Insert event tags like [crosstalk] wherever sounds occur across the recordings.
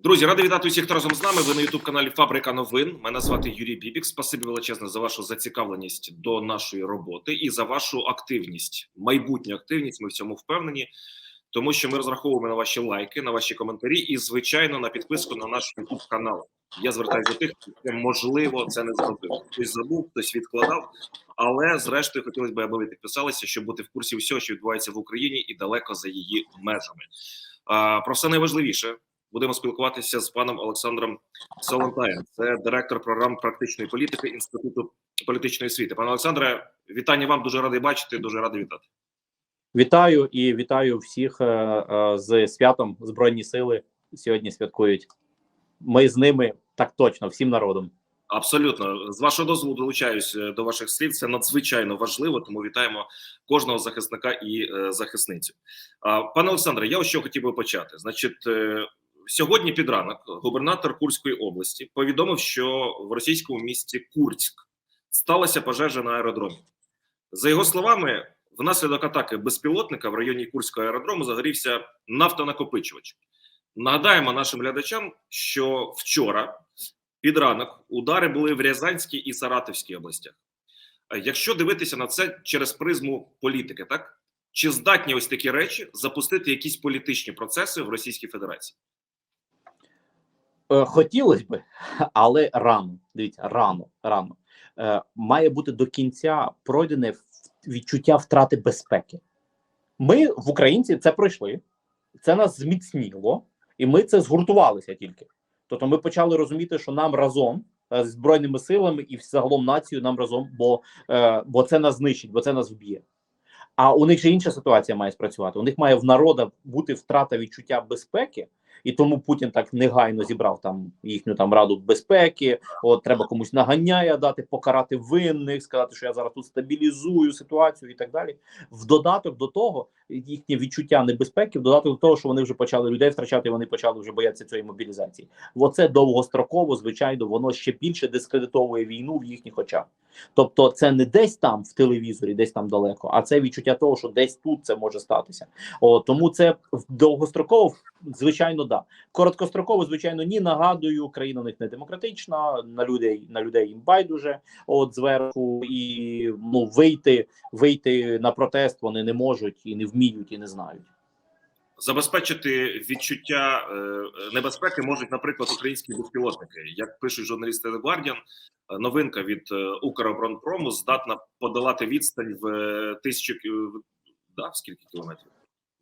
Друзі, радий вітати усіх, хто разом з нами. Ви на youtube каналі Фабрика новин. Мене звати Юрій Бібік. Спасибі величезне за вашу зацікавленість до нашої роботи і за вашу активність, майбутню активність. Ми в цьому впевнені, тому що ми розраховуємо на ваші лайки, на ваші коментарі і, звичайно, на підписку на наш youtube канал. Я звертаюся до тих, хто можливо це не зробив. Хтось забув, хтось відкладав. Але зрештою хотілося б, аби ви підписалися, щоб бути в курсі всього, що відбувається в Україні і далеко за її межами. Про все найважливіше будемо спілкуватися з паном Олександром Солонтаєм. Це директор програм практичної політики інституту політичної освіти. Пане Олександре, вітання вам. Дуже радий бачити. Дуже радий вітати. Вітаю і вітаю всіх е, е, з святом Збройні Сили сьогодні святкують. Ми з ними так точно, всім народом. Абсолютно, з вашого дозволу долучаюсь е, до ваших слів. Це надзвичайно важливо, тому вітаємо кожного захисника і захисницю. Пане Олександре, я ось що хотів би почати. Значить, сьогодні під ранок губернатор Курської області повідомив, що в російському місті Курськ сталася пожежа на аеродромі. За його словами, внаслідок атаки безпілотника в районі Курського аеродрому загорівся нафтонакопичувач. Нагадаємо нашим глядачам, що вчора під ранок удари були в Рязанській і Саратовській областях. Якщо дивитися на це через призму політики, так чи здатні ось такі речі запустити якісь політичні процеси в Російській Федерації? Е, Хотілося б, але рано. Дивіться, рано, рано. Е, Має бути до кінця пройдене відчуття втрати безпеки. Ми в українці це пройшли, це нас зміцніло, і ми це згуртувалися тільки. Тобто ми почали розуміти, що нам разом е, з збройними силами і загалом націю нам разом, бо, бо це нас знищить, бо це нас вб'є. А у них же інша ситуація має спрацювати. У них має в народа бути втрата відчуття безпеки, і тому Путін так негайно зібрав там їхню там раду безпеки. От треба комусь наганяє дати, покарати винних, сказати, що я зараз тут стабілізую ситуацію і так далі. В додаток до того, їхнє відчуття небезпеки, в додаток до того, що вони вже почали людей втрачати, вони почали вже боятися цієї мобілізації. Оце довгостроково, звичайно, воно ще більше дискредитовує війну в їхніх очах. Тобто, це не десь там в телевізорі, десь там далеко, а це відчуття того, що десь тут це може статися. О, тому це довгостроково, звичайно, да. Короткостроково, звичайно, ні. Нагадую, країна у них не демократична, на людей на людей їм байдуже. От зверху, і ну вийти, вийти на протест вони не можуть і не вміють, і не знають. Забезпечити відчуття е, небезпеки можуть, наприклад, українські безпілотники. Як пишуть журналісти The Guardian, новинка від е, Укроборонпрому здатна подолати відстань в е, тисячу да, скільки кілометрів?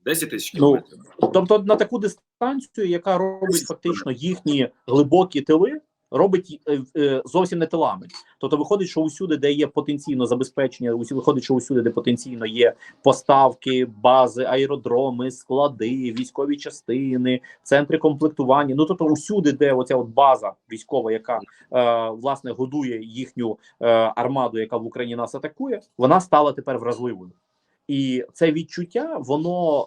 10 тисяч Ну, кілометрів. Тобто, на таку дистанцію, яка робить фактично їхні глибокі тили, робить е, е, зовсім не тилами. Тобто, виходить, що усюди, де є потенційно забезпечення, усі виходить, що усюди, де потенційно є поставки, бази, аеродроми, склади, військові частини, центри комплектування. Ну тобто, усюди, де оця от база військова, яка е, власне годує їхню е, армаду, яка в Україні нас атакує, вона стала тепер вразливою. І це відчуття воно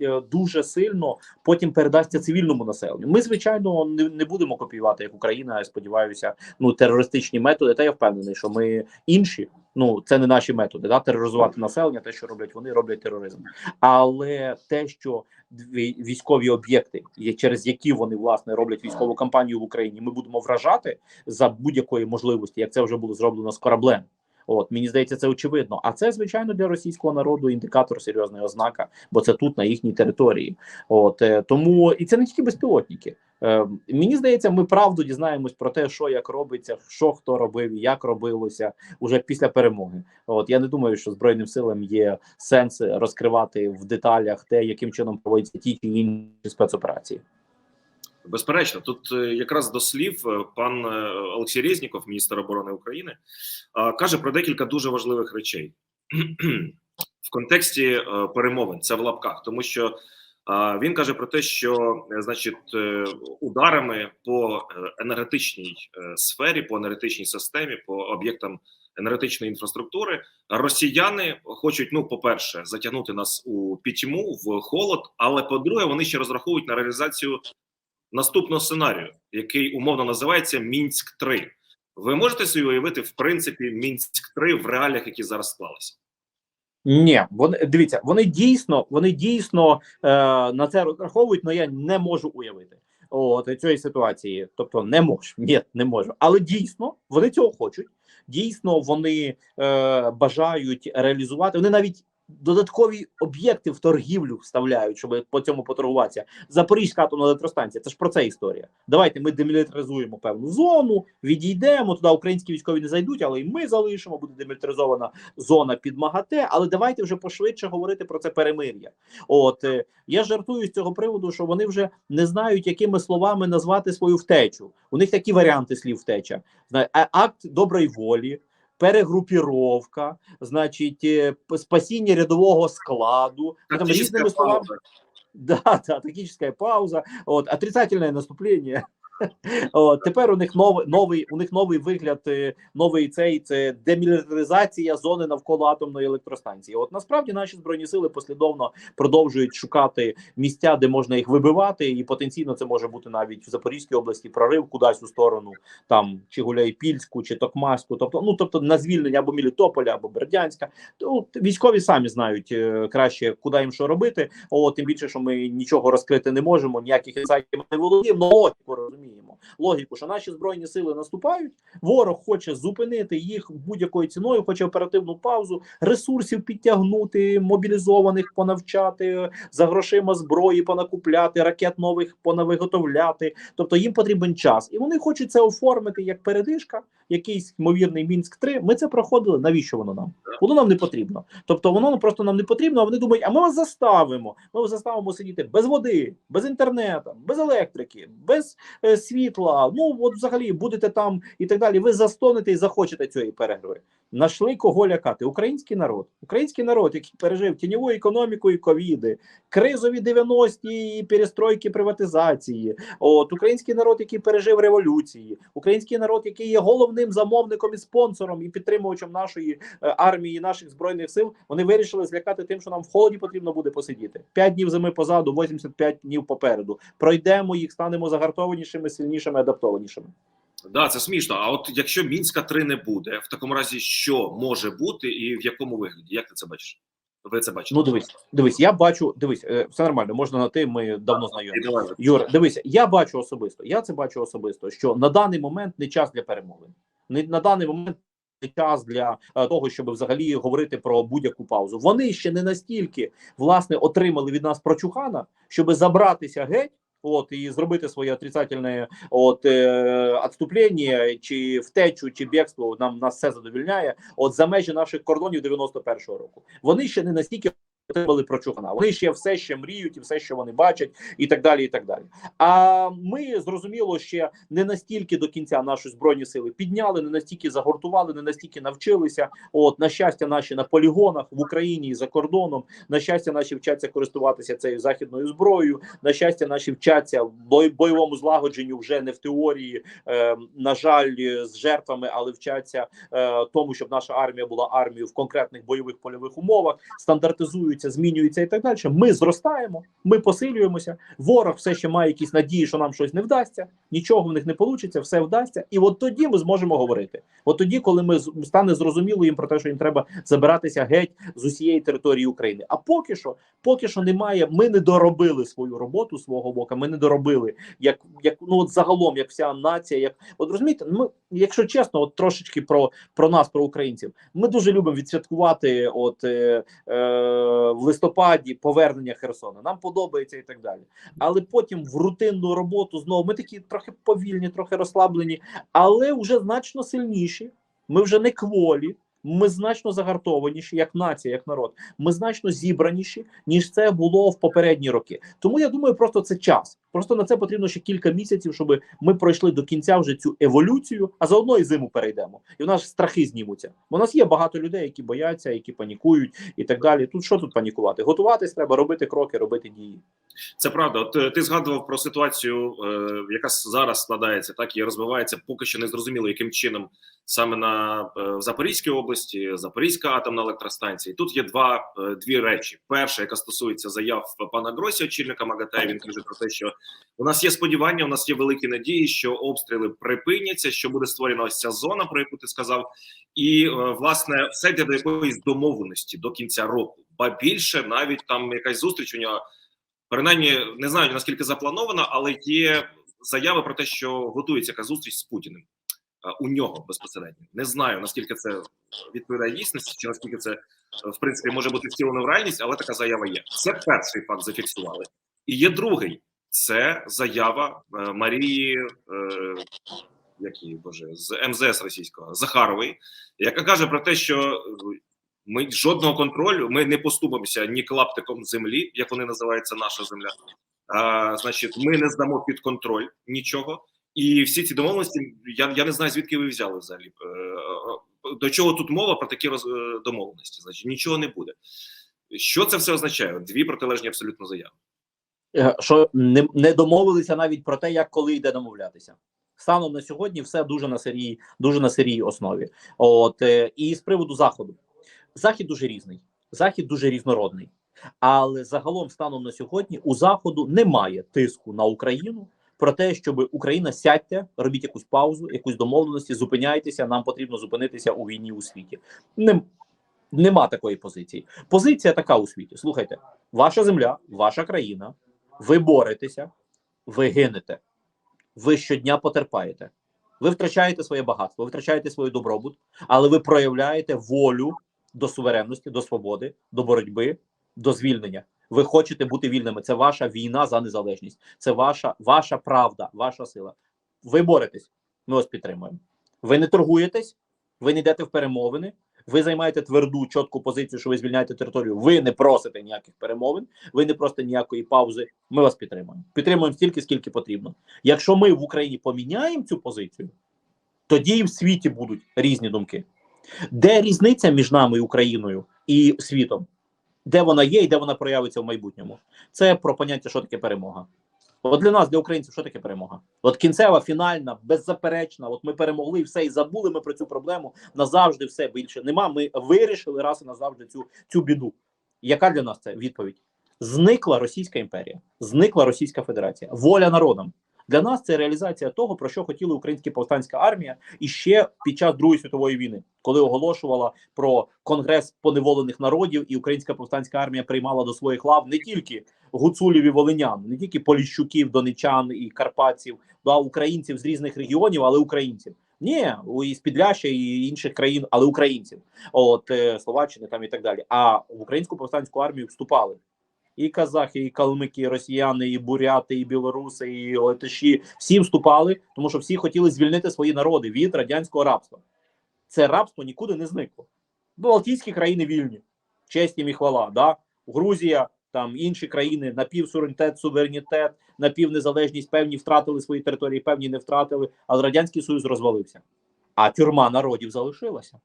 е, е, дуже сильно потім передасться цивільному населенню. Ми, звичайно, не, не будемо копіювати як Україна. Я сподіваюся, ну терористичні методи. Та я впевнений, що ми інші. Ну це не наші методи. Да, тероризувати населення. Те, що роблять вони, роблять тероризм. Але те, що військові об'єкти, через які вони власне роблять військову кампанію в Україні, ми будемо вражати за будь-якої можливості, як це вже було зроблено з кораблем. От мені здається, це очевидно. А це звичайно для російського народу індикатор серйозної ознака, бо це тут на їхній території. От е, тому і це не тільки безпілотники. Е, мені здається, ми правду дізнаємось про те, що як робиться, що хто робив, як робилося уже після перемоги. От я не думаю, що збройним силам є сенс розкривати в деталях те, яким чином проводяться ті чи інші спецоперації. Безперечно, тут е, якраз до слів е, пан е, Олексій Резніков, міністр оборони України, каже про декілька дуже важливих речей [clears throat] в контексті перемовин. Це в лапках, тому що він каже про те, що значить ударами по енергетичній сфері, по енергетичній системі, по об'єктам енергетичної інфраструктури, росіяни хочуть, ну, по-перше, затягнути нас у пітьму в холод, але по-друге, вони ще розраховують на реалізацію наступного сценарію, який умовно називається Мінськ 3 Ви можете собі уявити, в принципі, Мінськ 3 в реаліях, які зараз склалися? Ні, вони дивіться, вони дійсно, вони дійсно е, на це розраховують, але я не можу уявити. от цієї ситуації. Тобто не можу. Ні, не можу. Але дійсно вони цього хочуть. Дійсно, вони е, бажають реалізувати. Вони навіть додаткові об'єкти в торгівлю вставляють, щоб по цьому поторгуватися. Запорізька атомна електростанція. Це ж про це історія. Давайте ми демілітаризуємо певну зону, відійдемо туди. Українські військові не зайдуть, але і ми залишимо. Буде демілітаризована зона під МАГАТЕ. Але давайте вже пошвидше говорити про це перемир'я. От е, я жартую з цього приводу, що вони вже не знають, якими словами назвати свою втечу. У них такі варіанти слів втеча. Акт доброї волі. Перегрупіровка, значить, е, спасіння рядового складу, Ну, там різними словами. пауза. [laughs] Да, да, тактическая пауза, от, отрицательное наступлення. От, тепер у них новий, новий, у них новий вигляд, е, новий цей це демілітаризація зони навколо атомної електростанції. От насправді наші збройні сили послідовно продовжують шукати місця, де можна їх вибивати, і потенційно це може бути навіть в Запорізькій області прорив кудись у сторону там чи Гуляйпільську, чи Токмаську, тобто, ну тобто на звільнення або Мелітополя, або Бердянська. То військові самі знають е, краще, куди їм що робити. О, тим більше, що ми нічого розкрити не можемо, ніяких інсайтів не володіємо. Ну, логіку розуміємо. Логіку, що наші збройні сили наступають. Ворог хоче зупинити їх будь-якою ціною, хоче оперативну паузу, ресурсів підтягнути, мобілізованих понавчати, за грошима зброї понакупляти, ракет нових понавиготовляти. Тобто їм потрібен час, і вони хочуть це оформити як передишка, якийсь ймовірний мінськ 3 Ми це проходили. Навіщо воно нам? Воно нам не потрібно. Тобто воно просто нам не потрібно. А вони думають, а ми вас заставимо. Ми вас заставимо сидіти без води, без інтернету, без електрики, без е, світла. Ну от взагалі будете там і так далі. Ви застонете і захочете цієї перегри. Нашли кого лякати. Український народ, український народ, який пережив тіньову економіку і ковіди, кризові 90-ті і перестройки приватизації. От український народ, який пережив революції, український народ, який є головним замовником і спонсором і підтримувачем нашої е, армії, наших збройних сил. Вони вирішили злякати тим, що нам в холоді потрібно буде посидіти. П'ять днів зими позаду, 85 днів попереду. Пройдемо їх, станемо загартованішими, сильнішими, адаптованішими. Да, це смішно. А от якщо мінська 3 не буде, в такому разі що може бути і в якому вигляді? Як ти це бачиш? Ви це бачите? Ну дивись, дивись, я бачу. Дивись, е, все нормально, можна на ти. Ми давно знайомі. Юр, дивися, я бачу особисто. Я це бачу особисто, що на даний момент не час для перемовин. Не на даний момент не час для е, того, щоб взагалі говорити про будь-яку паузу. Вони ще не настільки власне отримали від нас прочухана, щоб забратися геть. От і зробити своє отрицательне от е, чи втечу, чи бігство нам нас все задовільняє. От за межі наших кордонів 91-го року. Вони ще не настільки отримали прочухана. Вони ще все ще мріють і все, що вони бачать, і так далі. І так далі. А ми зрозуміло ще не настільки до кінця наші збройні сили підняли, не настільки загортували, не настільки навчилися. От на щастя, наші на полігонах в Україні і за кордоном. На щастя, наші вчаться користуватися цією західною зброєю. На щастя, наші вчаться в бой- бойовому злагодженню вже не в теорії, е, на жаль, з жертвами, але вчаться е, тому, щоб наша армія була армією в конкретних бойових польових умовах, стандартизуються, змінюються і так далі. Ми зростаємо, ми посилюємося. Ворог все ще має якісь надії, що нам щось не вдасться, нічого в них не вийде, все вдасться. І от тоді ми зможемо говорити. От тоді, коли ми стане зрозуміло їм про те, що їм треба забиратися геть з усієї території України. А поки що, поки що немає. Ми не доробили свою роботу свого боку. Ми не доробили як, як ну от загалом, як вся нація, як от розумієте, ми, якщо чесно, от трошечки про, про нас, про українців, ми дуже любимо відсвяткувати, от е, е, в листопаді повернення Херсона. Нам подобається і так далі. Але потім в рутинну роботу знову ми такі трохи повільні, трохи розслаблені, але вже значно сильніші. Ми вже не кволі. Ми значно загартованіші, як нація, як народ. Ми значно зібраніші, ніж це було в попередні роки. Тому я думаю, просто це час. Просто на це потрібно ще кілька місяців, щоб ми пройшли до кінця вже цю еволюцію, а заодно і зиму перейдемо. І в нас страхи знімуться. У нас є багато людей, які бояться, які панікують і так далі. Тут що тут панікувати? Готуватись треба, робити кроки, робити дії. Це правда. От е, ти згадував про ситуацію, е, яка зараз складається, так і розвивається. Поки що не зрозуміло, яким чином саме на е, в Запорізькій області, Запорізька атомна електростанція. І Тут є два дві речі. Перша, яка стосується заяв пана Гросі, очільника МАГАТЕ, він каже про те, що у нас є сподівання, у нас є великі надії, що обстріли припиняться, що буде створена ось ця зона, про яку ти сказав, і е, власне все йде до якоїсь домовленості до кінця року. Ба більше навіть там якась зустріч у нього. Принаймні не знаю наскільки запланована, але є заяви про те, що готується якась зустріч з Путіним е, у нього безпосередньо. Не знаю наскільки це відповідає дійсності, чи наскільки це е, в принципі може бути втілено в реальність, але така заява є. Це перший факт зафіксували. І є другий це заява е, Марії. Е, які боже з МЗС російського Захарової, яка каже про те, що е, ми жодного контролю, ми не поступимося ні клаптиком землі, як вони називаються, наша земля. А, значить, ми не здамо під контроль нічого. І всі ці домовленості, я я не знаю, звідки ви взяли взагалі. До чого тут мова про такі роз, домовленості? Значить, нічого не буде. Що це все означає? Дві протилежні абсолютно заяви. Е, що не, не домовилися навіть про те, як коли йде домовлятися. Станом на сьогодні все дуже на серії, дуже на серії основі. От е, і з приводу заходу, захід дуже різний, захід дуже різнородний. Але загалом, станом на сьогодні, у заходу немає тиску на Україну про те, щоб Україна сядьте, робіть якусь паузу, якусь домовленості, зупиняйтеся. Нам потрібно зупинитися у війні у світі. Нем, нема такої позиції. Позиція така у світі. Слухайте, ваша земля, ваша країна. Ви боретеся, ви гинете, ви щодня потерпаєте. Ви втрачаєте своє багатство, ви втрачаєте свій добробут, але ви проявляєте волю до суверенності, до свободи, до боротьби, до звільнення. Ви хочете бути вільними. Це ваша війна за незалежність, це ваша, ваша правда, ваша сила. Ви боретесь, ми вас підтримуємо. Ви не торгуєтесь, ви не йдете в перемовини. Ви займаєте тверду, чітку позицію, що ви звільняєте територію. Ви не просите ніяких перемовин, ви не просите ніякої паузи. Ми вас підтримуємо. Підтримуємо стільки, скільки потрібно. Якщо ми в Україні поміняємо цю позицію, тоді і в світі будуть різні думки. Де різниця між нами, Україною і світом? Де вона є і де вона проявиться в майбутньому? Це про поняття, що таке перемога. От для нас, для українців, що таке перемога? От кінцева, фінальна, беззаперечна. От ми перемогли все, і забули ми про цю проблему. Назавжди все більше нема. Ми вирішили раз і назавжди цю, цю біду. Яка для нас це відповідь? Зникла Російська імперія, зникла Російська Федерація, воля народам. Для нас це реалізація того, про що хотіла українська повстанська армія і ще під час Другої світової війни, коли оголошувала про конгрес поневолених народів, і українська повстанська армія приймала до своїх лав не тільки гуцулів і волинян, не тільки поліщуків, донечан і карпатців, да, українців з різних регіонів, але українців. Ні, із Підляща і інших країн, але українців, от е, Словаччини там і так далі. А в українську повстанську армію вступали і казахи, і калмики, і росіяни, і буряти, і білоруси, і латиші. Всі вступали, тому що всі хотіли звільнити свої народи від радянського рабства. Це рабство нікуди не зникло. Балтійські країни вільні, честь і хвала. Да? Грузія, там інші країни, напівсуверенітет, суверенітет, напівнезалежність, певні втратили свої території, певні не втратили, але Радянський Союз розвалився. А тюрма народів залишилася.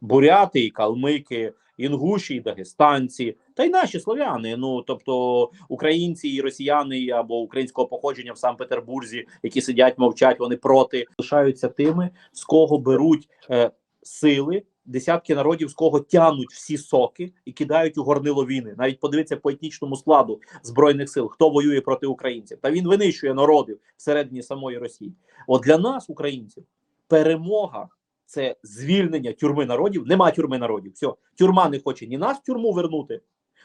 Буряти, і калмики, інгуші, дагестанці, та й наші слов'яни. Ну тобто українці і росіяни або українського походження в Санкт-Петербурзі, які сидять, мовчать, вони проти лишаються тими, з кого беруть е, сили. Десятки народів з кого тянуть всі соки і кидають у горнило війни. Навіть подивіться по етнічному складу збройних сил, хто воює проти українців. Та він винищує народів всередині самої Росії. От для нас, українців, перемога це звільнення тюрми народів. Нема тюрми народів. Все, тюрма не хоче ні нас в тюрму вернути,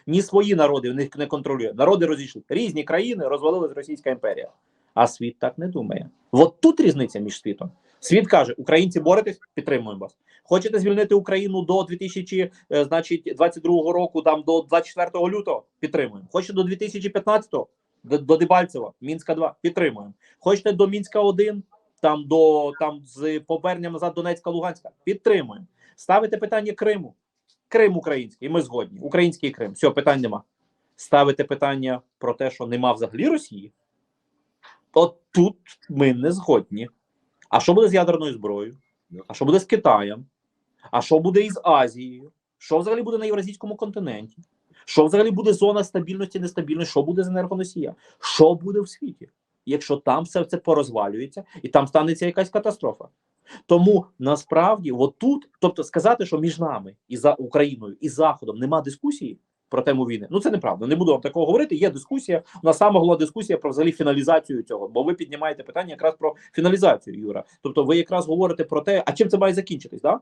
ні свої народи не, не контролює. Народи розійшли. Різні країни розвалилась Російська імперія. А світ так не думає. От тут різниця між світом. Світ каже: Українці боретесь, підтримуємо вас. Хочете звільнити Україну до 2000, е, значить, 22 року, там до 24 лютого, підтримуємо. Хочете до 2015-го, до, до Дебальцева, Мінська 2, підтримуємо. Хочете до Мінська 1, там до там з поверненням назад Донецька, Луганська, підтримуємо. Ставите питання Криму. Крим український, ми згодні. Український Крим. Все, питань нема. Ставите питання про те, що нема взагалі Росії. От тут ми не згодні. А що буде з ядерною зброєю? А що буде з Китаєм? А що буде із Азією? Що взагалі буде на Євразійському континенті? Що взагалі буде зона стабільності, нестабільності? Що буде з енергоносія? Що буде в світі? Якщо там все це порозвалюється і там станеться якась катастрофа. Тому насправді, от тут, тобто сказати, що між нами і за Україною і Заходом нема дискусії про тему війни. Ну це неправда. Не буду вам такого говорити. Є дискусія. У нас саме головна дискусія про взагалі фіналізацію цього. Бо ви піднімаєте питання якраз про фіналізацію, Юра. Тобто, ви якраз говорите про те, а чим це має закінчитись, да?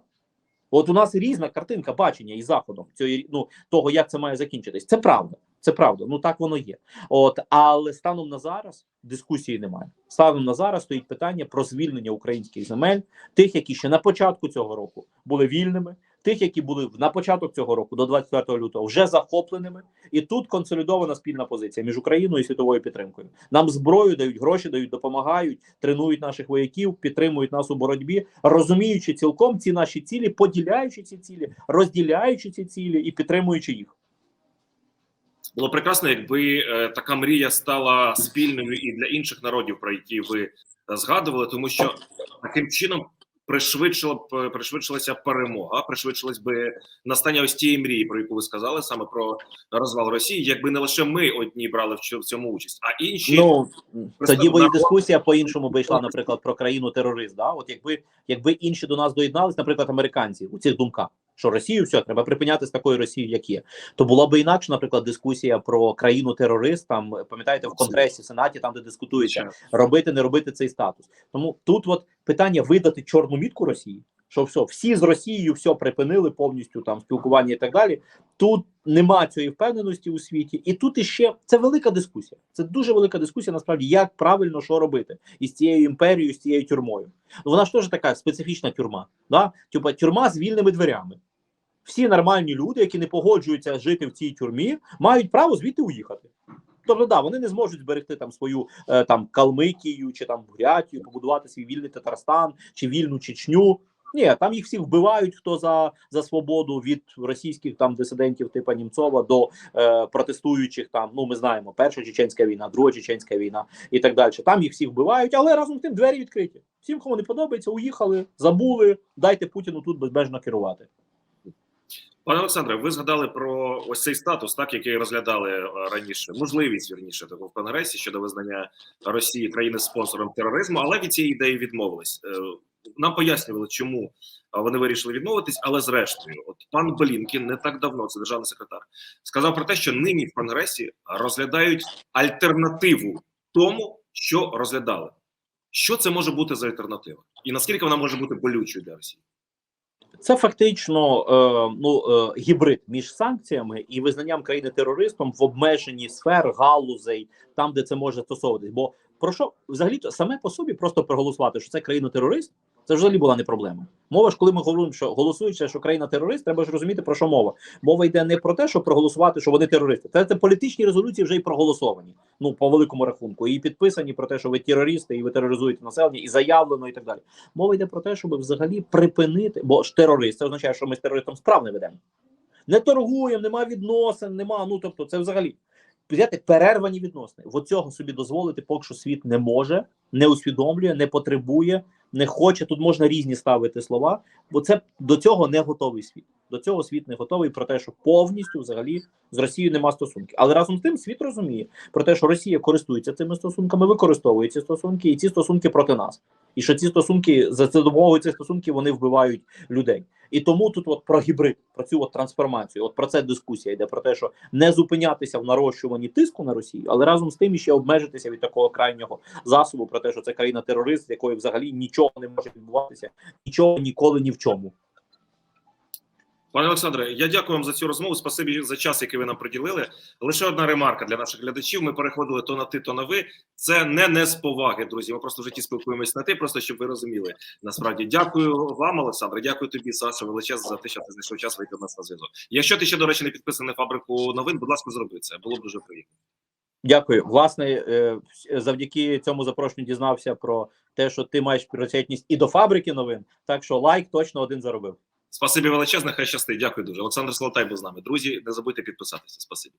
От у нас різна картинка бачення із заходом цієї ну того, як це має закінчитись. Це правда. Це правда, ну так воно є. От але станом на зараз дискусії немає. Станом на зараз стоїть питання про звільнення українських земель, тих, які ще на початку цього року були вільними, тих, які були на початок цього року до 24 лютого, вже захопленими. І тут консолідована спільна позиція між Україною і світовою підтримкою. Нам зброю дають, гроші дають, допомагають, тренують наших вояків, підтримують нас у боротьбі, розуміючи цілком ці наші цілі, поділяючи ці цілі, розділяючи ці цілі і підтримуючи їх. Було прекрасно, якби е, така мрія стала спільною і для інших народів, про які ви е, згадували, тому що таким чином пришвидшила б е, пришвидшилася перемога, пришвидшилась би настання ось тієї мрії, про яку ви сказали, саме про розвал Росії, якби не лише ми одні брали в цьому- участь, а інші Ну тоді би і народ- дискусія по іншому би йшла, наприклад, про країну терорист. Да? От якби якби інші до нас доєднались, наприклад, американці у цих думках, що Росію все треба припиняти з такою Росією, як є, то була би інакше, наприклад, дискусія про країну терорист. Там пам'ятаєте в конгресі, в сенаті, там де дискутується робити, не робити цей статус. Тому тут от питання видати чорну мітку Росії, що все, всі з Росією все припинили повністю там спілкування і так далі. Тут нема цієї впевненості у світі, і тут іще це велика дискусія. Це дуже велика дискусія. Насправді, як правильно що робити із цією імперією, з цією тюрмою. Ну вона ж теж така специфічна тюрма. Да? Типа тюрма з вільними дверями. Всі нормальні люди, які не погоджуються жити в цій тюрмі, мають право звідти уїхати. Тобто, да, вони не зможуть зберегти там свою е, там Калмикію чи там Бурятію, побудувати свій вільний Татарстан чи вільну Чечню. Ні, там їх всіх вбивають, хто за за свободу від російських там дисидентів, типа Німцова до е, протестуючих там. Ну ми знаємо, перша чеченська війна, друга чеченська війна і так далі. Там їх всіх вбивають, але разом з тим двері відкриті. Всім, кому не подобається, уїхали, забули. Дайте Путіну тут безбежно керувати. Пане Олександре, ви згадали про ось цей статус, так який розглядали е, раніше, можливість вірніше того в Конгресі щодо визнання Росії країни спонсором тероризму, але від цієї ідеї відмовились. Е, Нам пояснювали, чому е, вони вирішили відмовитись, але зрештою, от пан Блінкін не так давно, це державний секретар, сказав про те, що нині в Конгресі розглядають альтернативу тому, що розглядали. Що це може бути за альтернатива, і наскільки вона може бути болючою для Росії? Це фактично е, ну, е, гібрид між санкціями і визнанням країни терористом в обмеженні сфер, галузей, там, де це може стосовуватись. Бо про що взагалі саме по собі просто проголосувати, що це країна терорист, це взагалі була не проблема. Мова ж, коли ми говоримо, що голосуючи, що країна терорист, треба ж розуміти про що мова. Мова йде не про те, щоб проголосувати, що вони терористи. Це, це політичні резолюції вже й проголосовані. Ну по великому рахунку, і підписані про те, що ви терористи, і ви тероризуєте населення, і заявлено, і так далі. Мова йде про те, щоб взагалі припинити, бо ж терорист це означає, що ми з терористом справ не ведемо. Не торгуємо, нема відносин, нема. Ну тобто, це взагалі взяти перервані відносини. От цього собі дозволити, поки що світ не може, не усвідомлює, не потребує, не хоче. Тут можна різні ставити слова, бо це до цього не готовий світ. До цього світ не готовий про те, що повністю взагалі з Росією нема стосунків. Але разом з тим світ розуміє про те, що Росія користується цими стосунками, використовує ці стосунки, і ці стосунки проти нас. І що ці стосунки за за допомогою цих стосунків вони вбивають людей. І тому тут от про гібрид, про цю от трансформацію, от про це дискусія йде про те, що не зупинятися в нарощуванні тиску на Росію, але разом з тим ще обмежитися від такого крайнього засобу, про те, що це країна терорист, з якої взагалі нічого не може відбуватися, нічого ніколи ні в чому. Пане Олександре, я дякую вам за цю розмову. Спасибі за час, який ви нам приділили. Лише одна ремарка для наших глядачів. Ми переходили то на ти, то на ви. Це не не з поваги, друзі. Ми просто в житті спілкуємось на ти, просто щоб ви розуміли. Насправді, дякую вам, Олександре. Дякую тобі, Саша, величезно за те, що ти знайшов час вийти до нас на зв'язок. Якщо ти ще, до речі, не підписаний фабрику новин, будь ласка, зроби це. Було б дуже приємно. Дякую. Власне, е, завдяки цьому запрошенню дізнався про те, що ти маєш причетність і до фабрики новин. Так що лайк точно один заробив. Спасибі величезне, хай щастить. Дякую дуже. Олександр Солотай був з нами. Друзі, не забудьте підписатися. Спасибі.